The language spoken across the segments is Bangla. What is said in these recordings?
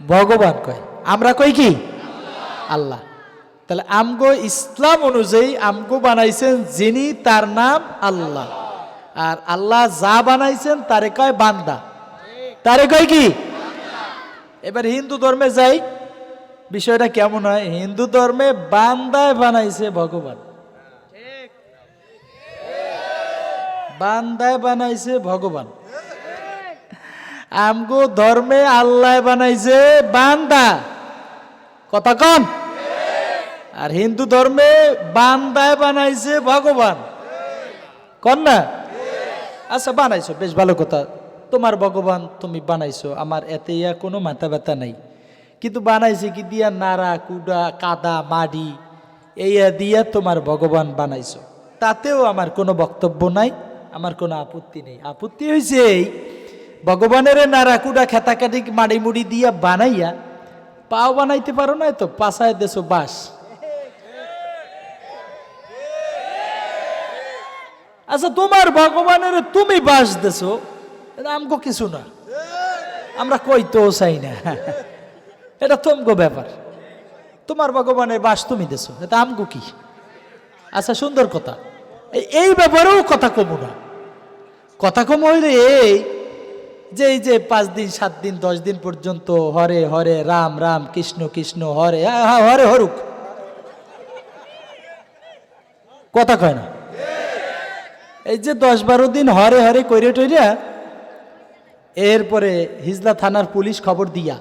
ভগবান কয়। আমরা কই কি? আল্লাহ। তাহলে আমগো ইসলাম অনুযায়ী আমগো বানাইছেন যিনি তার নাম আল্লাহ। আর আল্লাহ যা বানাইছেন তারে কয় বান্দা। তারে কয় কি? এবার হিন্দু ধর্মে যাই, বিষয়টা কেমন হয়? হিন্দু ধর্মে বান্দায় বানাইছে ভগবান। বান্দায় বানাইছে ভগবান। আমগো ধর্মে আল্লাহ বানাইছে বান্দা। কথা কন। আর হিন্দু ধর্মে বান্দায় বানাইছে ভগবান। কন না? আচ্ছা বানাইছো, বেশ ভালো কথা। তোমার ভগবান তুমি বানাইছো, আমার এতে ইয়া কোনো মাথা ব্যথা নাই। কিন্তু বানাইছে কি দিয়া নাড়া, কুডা, কাদা, মাডি, এইয়া দিয়া তোমার ভগবান বানাইছো। তাতেও আমার কোনো বক্তব্য নাই, আমার কোনো আপত্তি নেই। আপত্তি হয়েছে এই ভগবানের নাড়া কুডা খেতাকাটি মাড়ি মুড়ি দিয়া বানাইয়া, পাও বানাইতে পারো না তো? পাশায় দেশো বাস আচ্ছা তোমার ভগবানের তুমি বাস দেছো আমগো কিছু না। আমরা কইতেও চাই না। এটা তোমগো ব্যাপার। তোমার ভগবানের বাস তুমি দেছো, এটা আমগো কি? আচ্ছা সুন্দর কথা। এই ব্যাপারেও কথা কমু না। কথা কম হইলে এই যে এই যে পাঁচ দিন সাত দিন দশ দিন পর্যন্ত হরে হরে রাম রাম কৃষ্ণ কৃষ্ণ হরে হ্যাঁ, হ্যাঁ, হরে হরুক। কথা কয় না? এই যে দশ বারো দিন হরে হরে কইরে টইরা এরপরে হিজলা থানার পুলিশ খবর দিয়া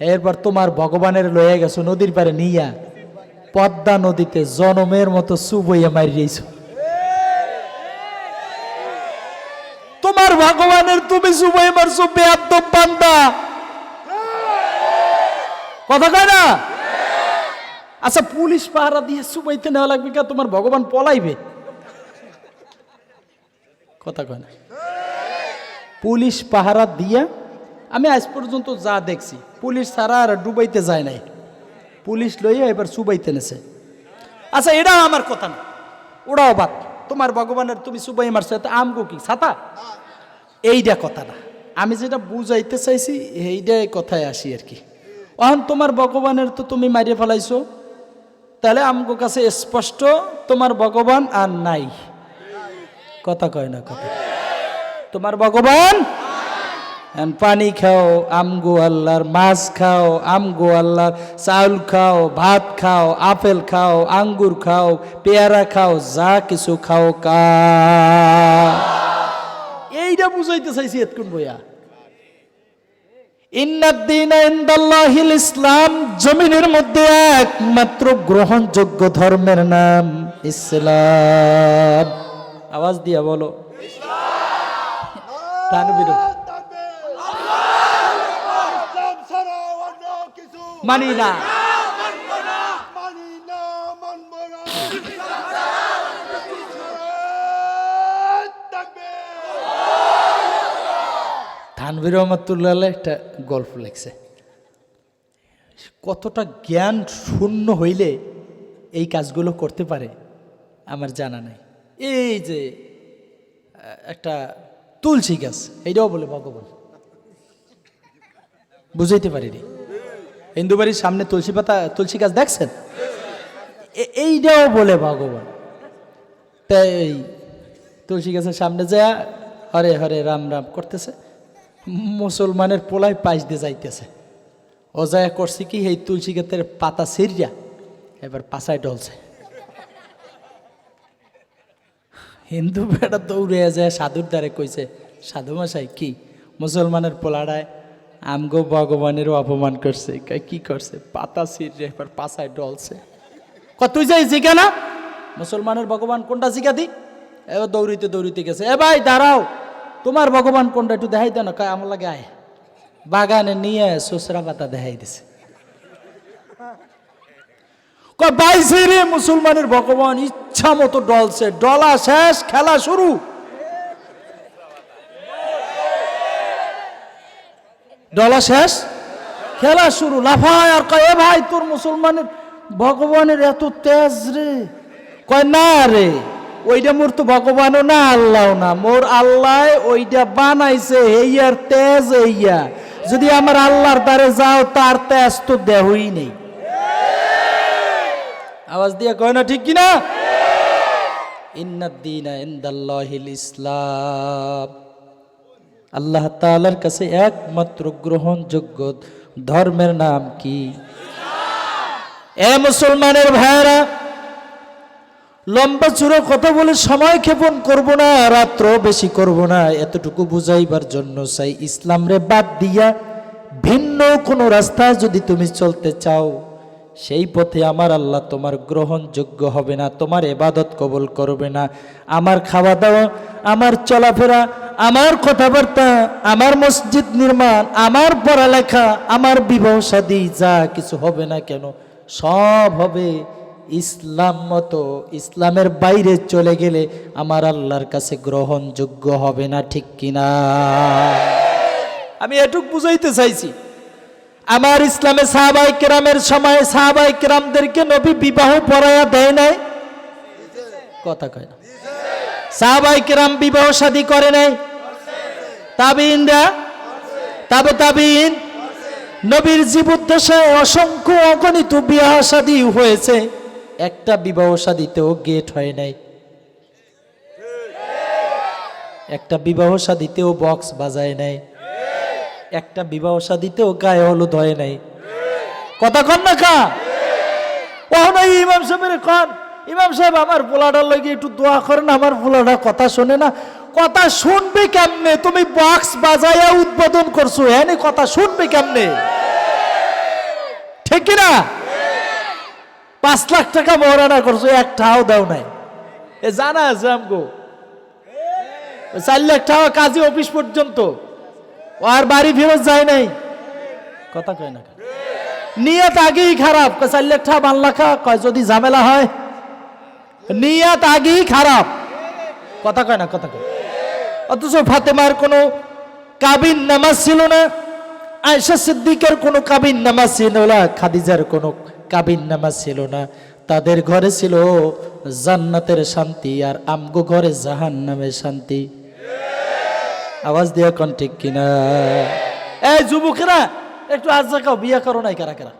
এরপর তোমার ভগবানের লয়ে গেছো নদীর পারে নিয়া পদ্মা নদীতে জনমের মতো সুবইয়া মারিয়েছ তোমার ভগবানের তুমি সুবই মারছো বেয়াদ্দব বান্দা কথা কয় না? আচ্ছা পুলিশ পাহারা দিয়ে সুবইতে নেওয়া লাগবে কা? তোমার ভগবান পলাইবে। কথা কয় না? পুলিশ পাহারা দিয়া, আমি আজ পর্যন্ত যা দেখছি, পুলিশ ছাড়া আর ডুবাইতে যায় নাই। পুলিশ লইয়া এবার সুবাইতে নেছে। আচ্ছা এটাও আমার কথা না। ওটাও বাদ। তোমার ভগবানের তুমি সুবাই এত আমগো কি, ছাতা? এইটা কথা না আমি যেটা বুঝাইতে চাইছি এইটাই কথায় আসি আর কি। অহন তোমার ভগবানের তো তুমি মারিয়ে ফেলাইছো। তাহলে আমগো কাছে স্পষ্ট, তোমার ভগবান আর নাই। কথা কয় না কথা। তোমার ভগবান? পানি খাও, আমগো আল্লাহর মাছ খাও, আমগো আল্লাহর চাউল খাও, ভাত খাও, আপেল খাও, আঙ্গুর খাও, পেয়ারা খাও, যা কিছু খাও কা। এইটা বুঝাইতে চাইছি এতক্ষণ বইয়া। ইসলাম জমিনের মধ্যে একমাত্র গ্রহণযোগ্য ধর্মের নাম ইসলাম। আওয়াজ দিয়া বলো। মানি না মানি না মানব না থাকবে থানবির রহমতুল্লাহ একটা গল্প লেখছে। কতটা জ্ঞান শূন্য হইলে এই কাজগুলো করতে পারে আমার জানা নাই। এই যে, একটা তুলসী গাছ, এইটাও বলে ভগবান। বুঝাইতে পারিনি। হিন্দু বাড়ির সামনে তুলসী পাতা, তুলসী গাছ দেখছেন? এইটাও বলে ভগবান। তাই তুলসী গাছের সামনে যা হরে হরে রাম রাম করতেছে। মুসলমানের পোলায় পাইস দিয়ে যাইতেছে। ও যায় করছে কি, এই তুলসী গাছের পাতা সিরিয়া এবার পাশায় ডলছে হিন্দু বেটা দৌড়ে যায়, সাধুর দ্বারে কইছে, সাধু মশাই, কি? মুসলমানের পোলাড়ায় আমগো ভগবানেরও অপমান করছে। কি করছে? পাতা সিরিয়া এবার পাশায় ডলছে ক তুই যাই জিগা না। মুসলমানের ভগবান কোনটা জিগা দি? এবার দৌড়িতে দৌড়িতে গেছে, এ ভাই, দাঁড়াও। তোমার ভগবান কোনটা একটু দেখাই দেন, কয়, আমার লাগে আয়। বাগানে নিয়ে সসরা পাতা দেখাই দিছে। বাইছে রে মুসলমানের ভগবান ইচ্ছা মতো ডলছে। ডলা শেষ, খেলা শুরু। ডলা শেষ, খেলা শুরু। লাফায় আর কয় ভাই, তোর মুসলমানের ভগবানের এত তেজ রে। কয়, না রে। ওইটা মোর তো ভগবানও না আল্লাহ না। মোর আল্লাহ ওইটা বানাইছে, হেইয়ার তেজ হইয়া। যদি আমার আল্লাহর দ্বারে যাও, তার তেজ তো দেহই নেই। আওয়াজ দিয়ে কয় না, ঠিক কিনা ইসলাম। আল্লাহ তাআলার কাছে একমাত্র গ্রহণযোগ্য ধর্মের নাম কি? এ মুসলমানের ভাইরা লম্বা চূড়ো কথা বলে সময় ক্ষেপণ করব না, রাত্র বেশি করব না। এতটুকু বুঝাইবার জন্য চাই ইসলাম রে বাদ দিয়া ভিন্ন কোনো রাস্তায় যদি তুমি চলতে চাও, সেই পথে আমার আল্লাহ তোমার গ্রহণযোগ্য হবে না, তোমার এবাদত কবল করবে না। আমার খাওয়া দাওয়া আমার চলাফেরা, আমার কথাবার্তা, আমার মসজিদ নির্মাণ, আমার পড়ালেখা, আমার বিবাহ শাদী যা কিছু হবে না কেন, সব হবে ইসলাম মতো ইসলামের বাইরে চলে গেলে আমার আল্লাহর কাছে গ্রহণযোগ্য হবে না, ঠিক কিনা? আমি এটুক বুঝাইতে চাইছি, আমার ইসলামে সাহাবাই কেরামের সময় সাহাবাই কেরামদেরকে নবী বিবাহ পড়ায়া দেয় নাই? কথা কয় না। সাহাবাই কেরাম বিবাহ শাদী করে নাই? তাবিনরা তাবে তাবিন নবীর জীবদ্দশায় অসংখ্য অগণিত বিবাহ শাদী হয়েছে। একটা বিবাহ শাদীতেও গেট হয় নাই। একটা বিবাহ শাদীতেও বক্স বাজায় নাই। একটা বিবাহ শাদীতেও গায়ে হলুদ হয় নাই। কথা কন না কা ও নাই ইমাম সাহেবের কন। ইমাম সাহেব, আমার পোলাটার লগে একটু দোয়া করেন, আমার পোলাটা কথা শোনে না। কথা শুনবে কেমনে? তুমি বক্স বাজায়া উদ্বোধন করছ। হ্যাঁ কথা শুনবে কেমনে? ঠিক না পাঁচ লাখ টাকা মহারানা করছ একটাও দাও নাই। এ জানা আছে আমগো। চার লাখ টাকা কাজী অফিস পর্যন্ত। ও আর বাড়ি ফেরত যায় নাই। কথা কয় না নিয়ত আগেই খারাপ। চার লাখ টাকা বান লাখা কয় যদি ঝামেলা হয়। নিয়ত আগেই খারাপ। কথা কয় না কথা কয়। অথচ ফাতেমার কোনো কাবিন নামাজ ছিল না আয়সা সিদ্দিকের কোনো কাবিন নামাজ ছিল না খাদিজার কোনো কাবিন নামাজ ছিল না। তাদের ঘরে ছিল জান্নাতের শান্তি আর আমগো ঘরে জাহান নামের শান্তি। আওয়াজ দিয়া কন ঠিক কিনা? এই যুবকেরা, একটু আজ জাগাও বিয়া করো নাই কারা কারা?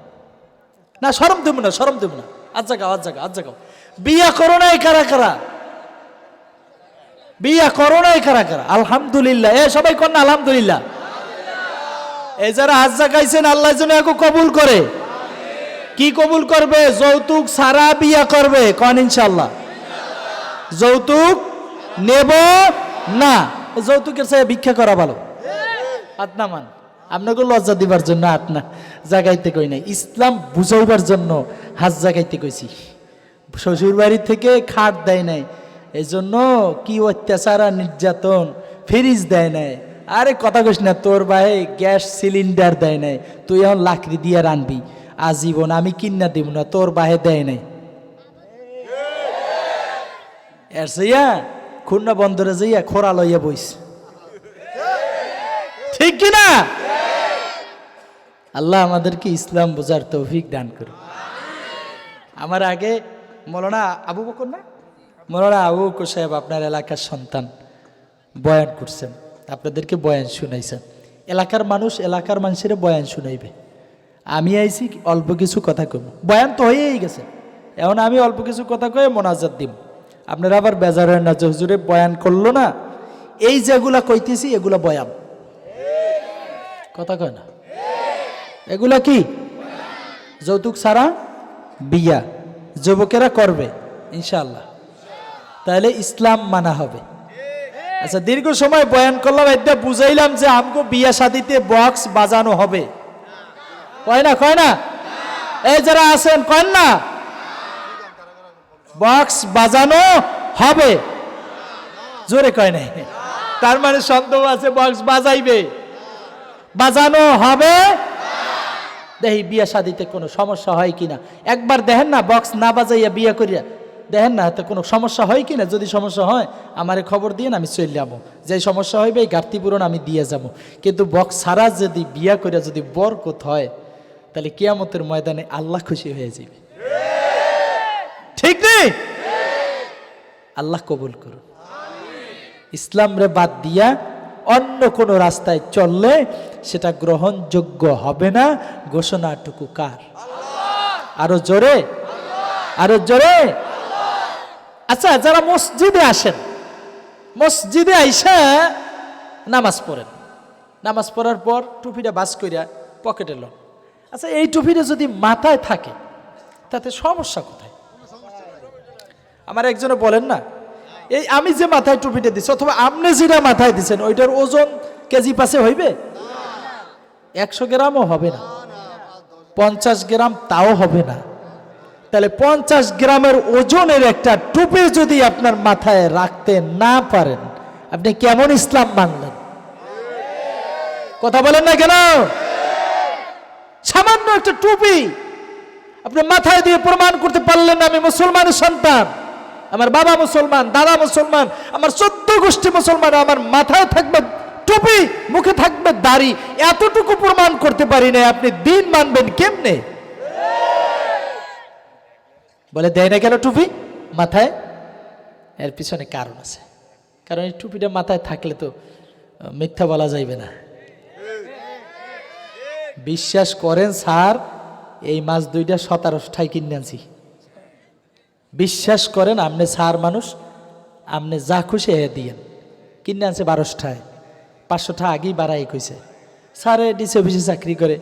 না সরম দেব না সরম দেব না। আজ জাগাও আজ জাগাও আজ জাগাও বিয়া করো নাই কারা কারা? বিয়া করো নাই কারা কারা? আলহামদুলিল্লাহ। এ, সবাই কন আলহামদুলিল্লাহ। এই যারা হাজ জাগাইছেন আল্লাহ যেন কবুল করে। কি কবুল করবে? যৌতুক সারা বিয়া করবে। কন ইনশাল্লাহ যৌতুক নেব না? যৌতুকের চাই ভিক্ষা করা ভালো। আত্মা মান। আপনাকে লজ্জা দিবার জন্য আত্মা জাগাইতে কই নাই। ইসলাম বুঝাইবার জন্য হাজ জাগাইতে কইছি। শ্বশুর বাড়ি থেকে খাট দেয় নাই। এই জন্য কি অত্যাচার আর নির্যাতন ফ্রিজ দেয় নাই। আরে কথা কইস না, তোর ভাই গ্যাস সিলিন্ডার দেয় নাই। তুই এখন লাকড়ি দিয়ে রানবি। আজীবন আমি কিনা দিব না, তোর বাহে দেয় নাই। এর খুন্না বন্দরে যাইয়া খোরা লইয়া বইস। ঠিক কি না? আল্লাহ আমাদেরকে ইসলাম বোঝার তৌফিক দান করুন। আমার আগে মৌলানা আবু বকর না? মৌলানা আবু বকর সাহেব আপনার এলাকার সন্তান, বয়ান করছেন। আপনাদেরকে বয়ান শুনাইছেন। এলাকার মানুষ এলাকার মানুষের বয়ান শুনাইবে। আমি আইছি অল্প কিছু কথা কইব। বয়ান তো হয়েই গেছে। এখন আমি অল্প কিছু কথা কয়ে মোনাজাত দিব আপনারা আবার বেজার হয় না যে হুজুরে বয়ান করল না। এই যেগুলা কইতেছি, এগুলা বয়ান। কথা কয় না? এগুলা কি? যৌতুক ছাড়া বিয়া, যুবকেরা করবে ইনশাল্লাহ তাহলে ইসলাম মানা হবে। আচ্ছা দীর্ঘ সময় বয়ান করলাম, এটা বুঝাইলাম যে আমগো বিয়া শাদিতে বক্স বাজানো হবে। কয় না কয় না? এই যারা আছেন, কয় না? বক্স বাজানো হবে। জোরে কয় নাই তার মানে সন্দেহ আছে, বক্স বাজাইবে। বাজানো হবে। দেখি বিয়া শাদিতে কোনো সমস্যা হয় কিনা? একবার দেখেন না, বক্স না বাজাইয়া বিয়া করিয়া। দেখেন না এতে কোনো সমস্যা হয় কিনা? যদি সমস্যা হয়, আমারে খবর দিয়ে আমি চলে যাব। যে সমস্যা হইবে, এই ঘাটতি পূরণ আমি দিয়ে যাব। কিন্তু বক্স ছাড়া যদি বিয়া করিয়া যদি বরকত হয় তাহলে কিয়ামতের ময়দানে আল্লাহ খুশি হয়ে যাবে। ঠিক নেই? আল্লাহ কবুল করুন। ইসলাম রে বাদ দিয়া অন্য কোনো রাস্তায় চললে সেটা গ্রহণযোগ্য হবে না। ঘোষণাটুকু কার? আরও জোরে? আরও জোরে? আচ্ছা যারা মসজিদে আসেন, মসজিদে আইসা নামাজ পড়েন। নামাজ পড়ার পর টুপিটা বাস করিয়া পকেটে লন। আচ্ছা এই টুপিটা যদি মাথায় থাকে, তাতে সমস্যা কোথায়? আমার একজনে বলেন না, এই আমি যে মাথায় টুপিটা দিচ্ছি অথবা আপনি যেটা মাথায় দিচ্ছেন ওইটার ওজন কেজি পাশে হইবে? একশো গ্রামও হবে না। পঞ্চাশ গ্রাম তাও হবে না। তাহলে পঞ্চাশ গ্রামের ওজনের একটা টুপি যদি আপনার মাথায় রাখতে না পারেন, আপনি কেমন ইসলাম মানলেন? কথা বলেন না কেন? একটা টুপি। আপনি মাথায় দিয়ে প্রমাণ করতে পারলেন আমি মুসলমানের সন্তান। আমার বাবা মুসলমান, দাদা মুসলমান, আমার চোদ্দ গোষ্ঠী মুসলমান, আমার মাথায় থাকবে টুপি, মুখে থাকবে দাড়ি। এতটুকু প্রমাণ করতে পারি না আপনি দিন মানবেন কেমনে? বলে, দেয় না কেন টুপি? মাথায়? এর পিছনে কারণ আছে। কারণ এই টুপিটা মাথায় থাকলে তো মিথ্যা বলা যাইবে না। বিশ্বাস করেন, স্যার, এই মাছ দুইটা সতেরোটাই কিনে আনছি। বিশ্বাস করেন আপনি স্যার মানুষ আপনি যা খুশি এ দিয়েন। কিনে আনছে বারোশটায় পাঁচশোটা আগেই বাড়াই কইছে। স্যারে ডিসি অফিসে চাকরি করে।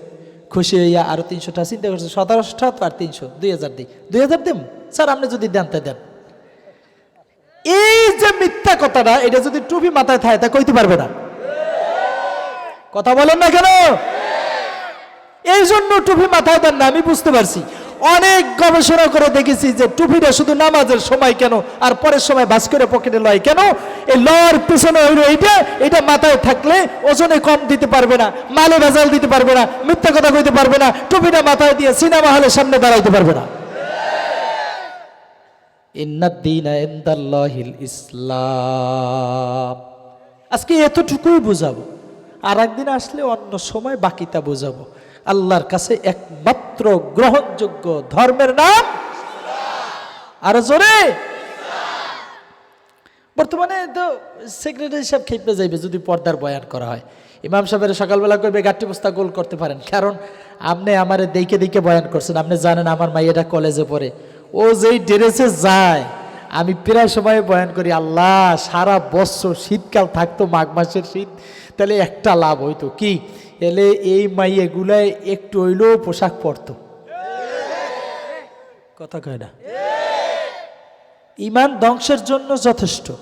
খুশি হইয়া আরও তিনশোটা চিন্তা করছে সতেরোশোটা তো আর তিনশো, দুই হাজার দিই। দুই হাজার দিম? স্যার আপনি যদি দেন তাই দেন। এই যে মিথ্যা কথাটা, এটা যদি টুপি মাথায় থাকে, তা কইতে পারবে না। কথা বলেন না কেন? এই জন্য টুপি মাথায় দেন না, আমি বুঝতে পারছি। অনেক গবেষণা করে দেখেছি যে টুপিটা শুধু নামাজের সময় কেন, আর পরের সময় বাস করে পকেটে লয় কেন? এই লওয়ার পিছনে হইল এইটা এটা মাথায় থাকলে ওজনে কম দিতে পারবে না, মালে ভেজাল দিতে পারবে না, মিথ্যা কথা কইতে পারবে না, টুপিটা মাথায় দিয়ে সিনেমা হলের সামনে দাঁড়াইতে পারবে না। ইসলাম। আজকে এতটুকুই বুঝাবো, আর একদিন আসলে অন্য সময় বাকিটা বুঝাবো। আল্লাহর কাছে একমাত্র গ্রহণযোগ্য ধর্মের নাম আর জোরে। বর্তমানে তো সেক্রেটারি সাহেব খেপে যাইবে যদি পর্দার বয়ান করা হয়। ইমাম সাহেবের সকালবেলা করবে গাঠি বস্তা গোল করতে পারেন। কারণ আপনি আমারে দেখে দেখে বয়ান করছেন। আপনি জানেন আমার মাইয়াটা কলেজে পড়ে। ও যেই ড্রেসে যায়, আমি প্রায় সময় বয়ান করি, আল্লাহ, সারা বছর শীতকাল থাকতো মাঘ মাসের শীত, তাহলে একটা লাভ হইতো। কি? এলে এই মাইয়েগুলায় একটু হইলেও পোশাক পরতো। কথা কয় না? ইমান ধ্বংসের জন্য যথেষ্ট।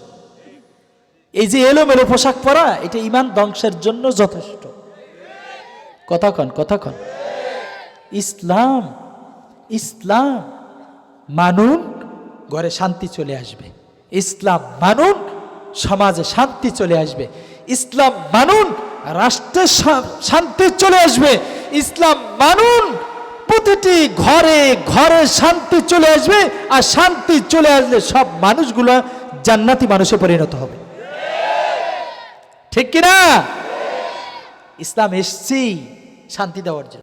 এই যে এলোমেলো পোশাক পরা, এটা ইমান ধ্বংসের জন্য যথেষ্ট। কথা কন কথা কন। ইসলাম ইসলাম মানুন, ঘরে শান্তি চলে আসবে। ইসলাম মানুন, সমাজে শান্তি চলে আসবে। ইসলাম মানুন রাষ্ট্রে শা- শান্তি চলে আসবে, ইসলাম মানুন, প্রতিটি ঘরে ঘরে শান্তি চলে আসবে, আর শান্তি চলে আসলে সব মানুষগুলো জান্নাতি মানুষে পরিণত হবে। ঠিক কিনা? ইসলাম এসছি শান্তি দেওয়ার জন্য।